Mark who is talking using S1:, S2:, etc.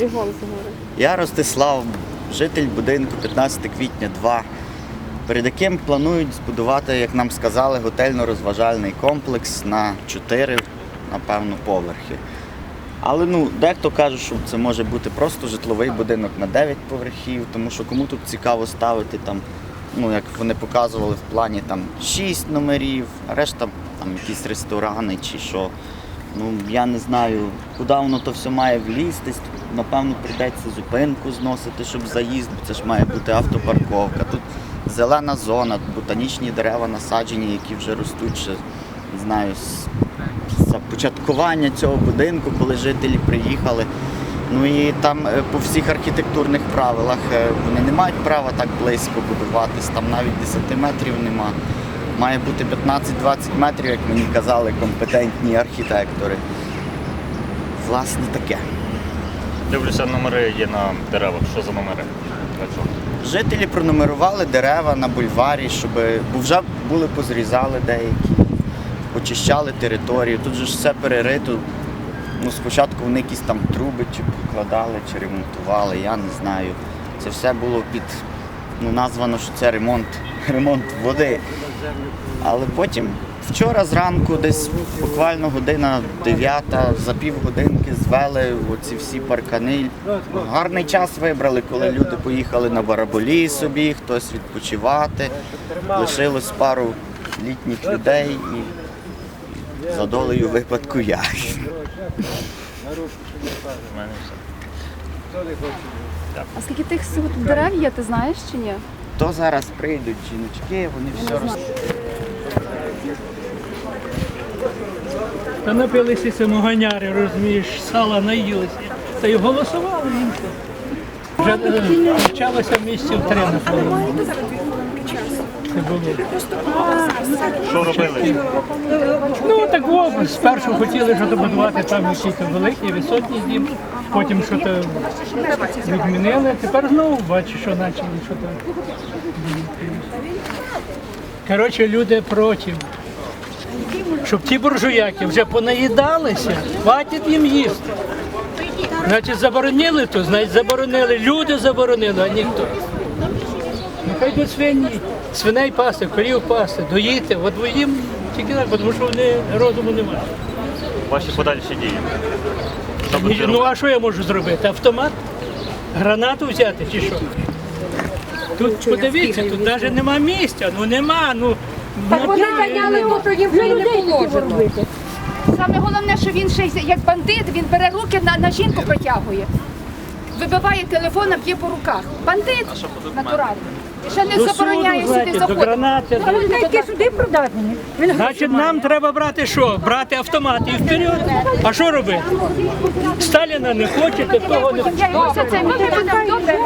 S1: І голос говорить.
S2: Я Ростислав, житель будинку 15 квітня 2, перед яким планують збудувати, як нам сказали, готельно-розважальний комплекс на 4, напевно, поверхи. Але ну, дехто каже, що це може бути просто житловий будинок на 9 поверхів, тому що кому тут цікаво ставити там, ну як вони показували в плані там 6 номерів, а решта там якісь ресторани чи що. Ну я не знаю, куди воно то все має влізти. Напевно, прийдеться зупинку зносити, щоб заїзд, бо це ж має бути автопарковка. Тут зелена зона, ботанічні дерева насаджені, які вже ростуть ще, не знаю, з започаткування цього будинку, коли жителі приїхали. Ну і там е, по всіх архітектурних правилах е, вони не мають права так близько будуватись, там навіть 10 метрів нема. Має бути 15-20 метрів, як мені казали компетентні архітектори. Власне таке.
S3: Дивлюся, номери є на деревах. Що за номери? Для чого?
S2: Жителі пронумерували дерева на бульварі, щоб бо вже були позрізали деякі, очищали територію. Тут же ж все перерито. Ну, спочатку вони якісь там труби чи покладали, чи ремонтували, я не знаю. Це все було під ну, названо, що це ремонт, ремонт води. Але потім, вчора зранку, десь буквально година 9, за півгодинки звели оці всі паркани. Гарний час вибрали, коли люди поїхали на бараболі собі, хтось відпочивати. Лишилось пару літніх людей і за долею випадку я.
S3: У мене все.
S1: А скільки тих тут дерев є, ти знаєш чи ні?
S2: То зараз прийдуть жіночки, вони все роз...
S4: Та напилися самоганяри, розумієш, сала наїлися. Та й голосували їм. Вже е, почалося в місті в три, було.
S3: Що робили?
S4: Ну так спершу хотіли що добудувати там якийсь великий, висотний дім, потім що то відмінили, тепер знову бачу, що почали що то. Коротше, люди проти. Щоб ті буржуяки вже понаїдалися, хватить їм їсти. Значить, заборонили то, значить заборонили. Люди заборонили, а ніхто. Йдуть свині, свиней пасти, корів пасти, доїти. От їм тільки так, тому що вони розуму немає.
S3: Ваші подальші дії. Що будете
S4: Ну
S3: робити?
S4: а що я можу зробити? Автомат? Гранату взяти чи що? Тут подивіться, тут навіть нема місця, ну нема, ну.
S5: Так вони ганяли то, що їм вже не положено.
S6: Саме головне, що він ще й як бандит, він бере руки на, на жінку протягує. Вибиває телефон, а б'є по руках. Бандит натуральний. Ще не забороняє
S4: суду,
S6: сюди
S4: до
S6: заходити.
S4: гранати.
S5: А вони тільки сюди. Він
S4: Значить, нам треба брати що? Брати автомат і вперед. А що робити? Сталіна не хочете, того не хочете.
S6: Це ми добре.